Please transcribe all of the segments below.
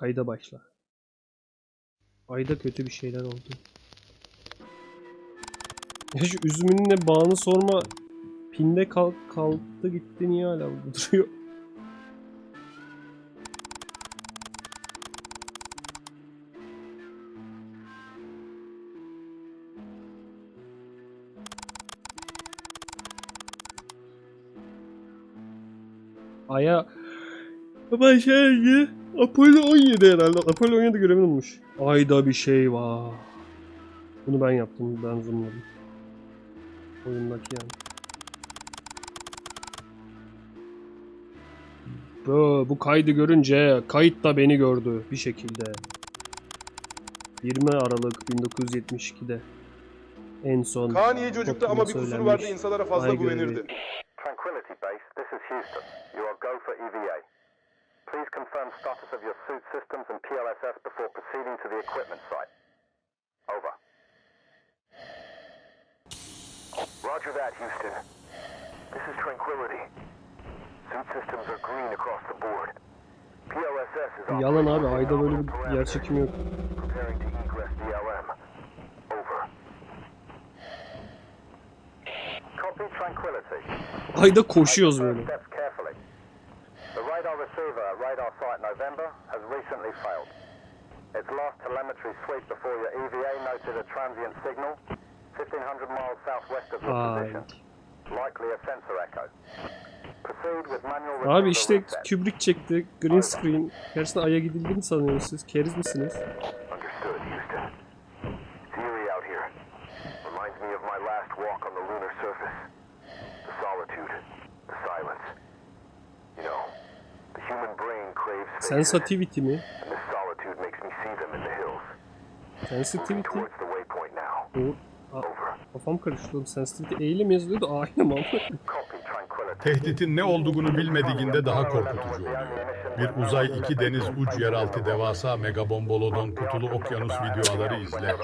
Kayda başla. Ayda kötü bir şeyler oldu. Ya şu üzümünün ne bağını sorma. Pinde kal kalktı gitti niye hala duruyor? Aya şey Apollo 17 herhalde. Apollo 17 görevi olmuş. Ayda bir şey var. Bunu ben yaptım. Ben zoomladım. Oyundaki yani. Bu, bu kaydı görünce kayıt da beni gördü bir şekilde. 20 Aralık 1972'de en son Kaan iyi çocuktu ama bir söylenmiş vardı insanlara fazla ay güvenirdi. Tranquility Base, this is Houston. You are go for EVA. Please confirm status of your suit systems and PLSS before proceeding to the equipment site. Over. Roger that, Houston. This is Tranquility. Suit systems are green across the board. PLSS is Yalan abi operating ayda böyle nominal bir parameters. yer çekimi yok. Preparing to egress DLM. Over. Copy Tranquility. Ayda koşuyoruz böyle. Last telemetry sweep before your EVA noted a transient signal 1500 miles southwest of your position. Likely a sensor echo. Abi işte. Kubrick çekti. Green screen. Gerçekten Ay'a gidildi mi sanıyorsunuz siz? Keriz misiniz? Sensitivity mi? Sensitivity. towards the waypoint now. Doğru. Aa, Over. kafam karıştı oğlum. Sensitivity eğilim yazıyordu. Aynı mı? Copy Tranquility. Tehditin ne olduğunu bilmediğinde daha korkutucu oluyor. Bir uzay iki deniz uç yeraltı devasa megabombolodon kutulu okyanus videoları izle.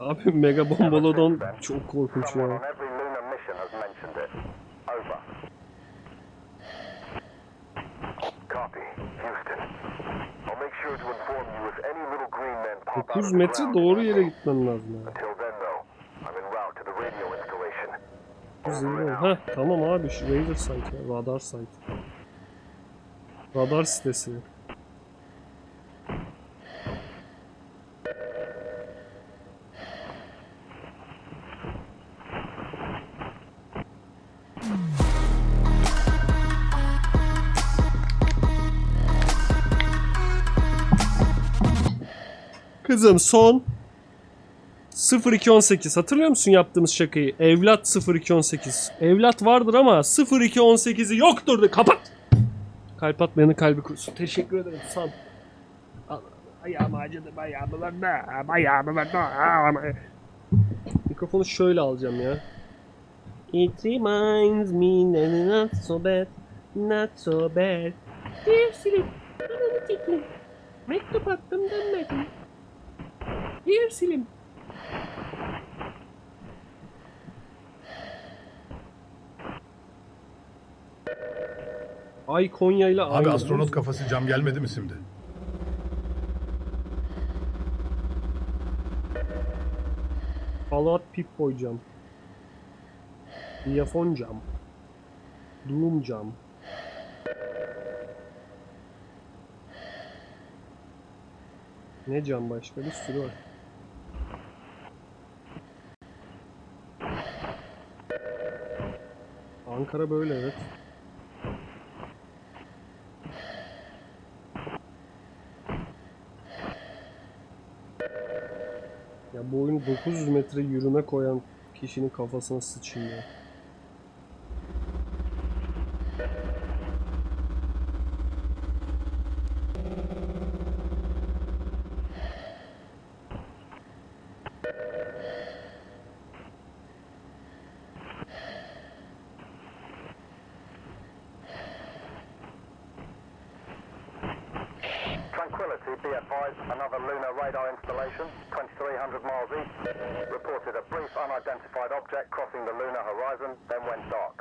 Abi mega bombalodon çok korkunç ya. Copy, Houston. I'll make sure to inform you if any little green men pop out 900 of the metre ground doğru yere my gitmem lazım ya. Until then, though, I'm en route to the radio installation. Zirve. Heh tamam abi şu radar site ya. Radar site. Radar sitesi. Kızım son 0218 hatırlıyor musun yaptığımız şakayı? Evlat 0218. Evlat vardır ama 0218'i yoktur de kapat. Kalp atmayanın kalbi kurusun. Teşekkür ederim Sam. Al- Ayağım acıdı, ayağımı verme, ayağımı verme. Mikrofonu şöyle alacağım ya. It reminds me that not so bad, not so bad. Dear Silip. Mektup attım dönmedin. Dear Silim, Ay Konya ile Abi aynı. astronot kafası cam gelmedi mi şimdi? Fallout Pip koyacağım. Diyafon cam. Doom cam. Ne cam başka? Bir sürü var. Ankara böyle evet. Ya bu oyunu 900 metre yürüme koyan kişinin kafasına sıçayım ya. Be advised, another lunar radar installation, 2,300 miles east, reported a brief unidentified object crossing the lunar horizon, then went dark.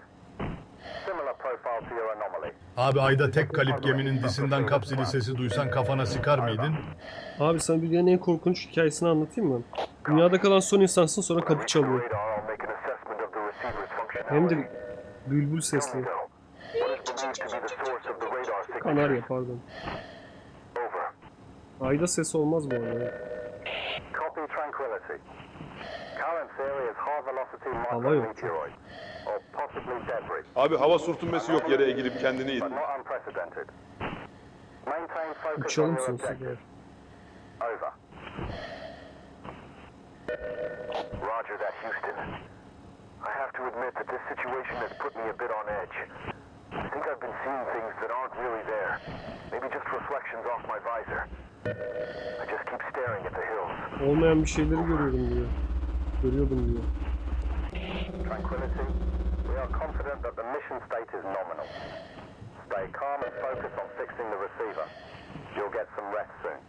similar profile to your anomaly. Abi ayda tek kalip geminin disinden kapsili sesi duysan kafana sıkar mıydın? Abi sana dünyanın en korkunç hikayesini anlatayım mı? Dünyada kalan son insansın sonra kapı çalıyor. Hem de bülbül sesli. Go. What Ayda ses olmaz bu arada. Copy Tranquility. Current theory is high velocity Hava yok. micrometeoroid, or possibly debris, Abi hava sürtünmesi yok yere eğilip kendini it. Uçalım objective. kadar. Over. Roger that, Houston. I have to admit that this situation has put me a bit on edge. I think I've been seeing things that aren't really there. Maybe just reflections off my visor. I just keep staring at the hills. Olmayan bir şeyleri görüyorum diyor. Görüyordum diyor. Tranquility, we are confident that the mission state is nominal. Stay calm and focus on fixing the receiver. You'll get some rest soon.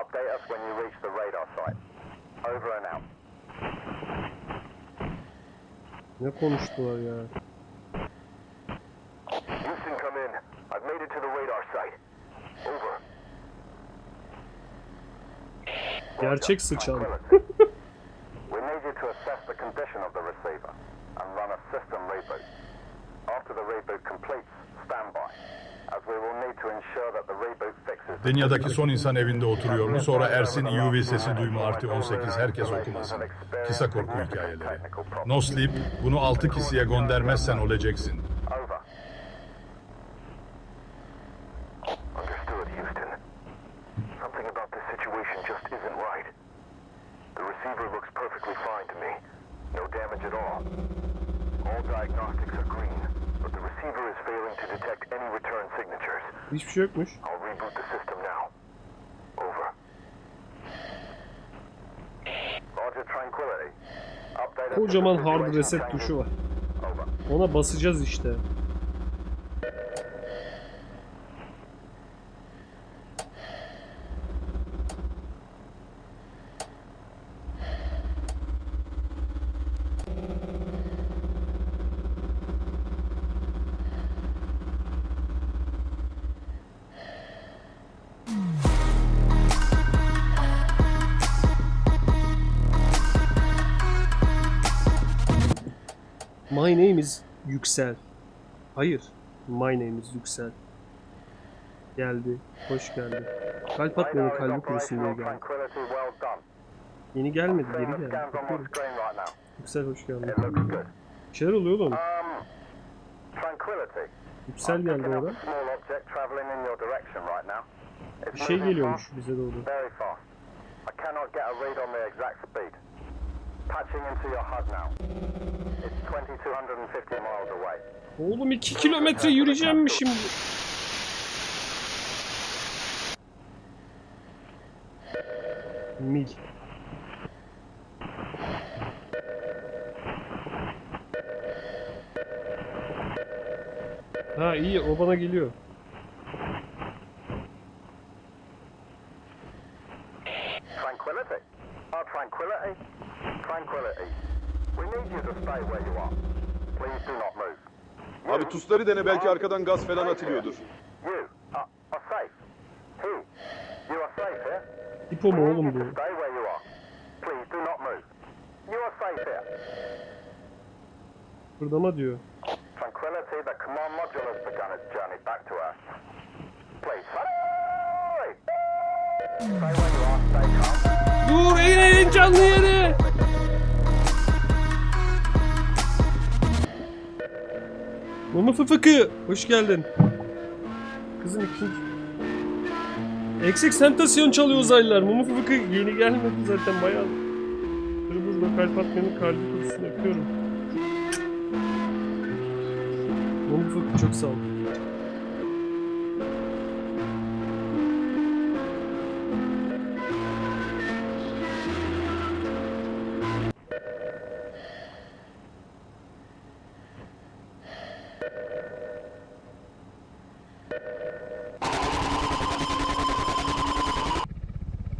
Update us when you reach the radar site. Over and out. Ne konuştular ya? Fixes the Dünyadaki son insan evinde oturuyor mu? Sonra Ersin UV sesi duyma artı 18 herkes okumasın. Kısa korku hikayeleri. No Sleep bunu altı kişiye göndermezsen öleceksin. Over. Understood, Houston. Something about this situation just isn't right. The receiver looks perfectly fine to me. No damage at all. All diagnostics are green, but the receiver is failing to detect any return signatures. Hiçbir şey yokmuş. Kocaman hard reset tuşu var. Ona basacağız işte. My name is Yüksel. Hayır. My name is Yüksel. Geldi. Hoş geldi. Kalp atmayanın kalbi kurusun diye geldi. Yeni gelmedi, geri geldi. Bakıyorum. Yüksel hoş good. Bir şeyler oluyor oğlum. Um. Yüksel geldi orada. Bir şey geliyormuş bize doğru. Patching into your HUD now. It's 2250 miles away. Oğlum 2 kilometre yürüyeceğim mi şimdi? Mil. Ha iyi o bana geliyor. Tranquility. Oh, tranquility. Tranquility. We need you to stay where you are. Please do not move. Abi tuzları dene belki arkadan gaz falan atılıyordur. You are, are safe. He. You are safe here. Hipo mu oğlum bu? stay where you are. Please do not move. You are safe here. Fırdama diyor. Tranquility, the command module has begun its journey back to Earth. Please, hurry! Stay where you are, stay calm. Dur eğlenin canlı Mama fıfıkı. Hoş geldin. Kızım ikinci. Eksik sentasyon çalıyor uzaylılar. Mama fıfıkı yeni gelmedi zaten bayağı. Dur burada kalp atmayanın kalbi kurusun öpüyorum. Mama fıfıkı çok sağ ol.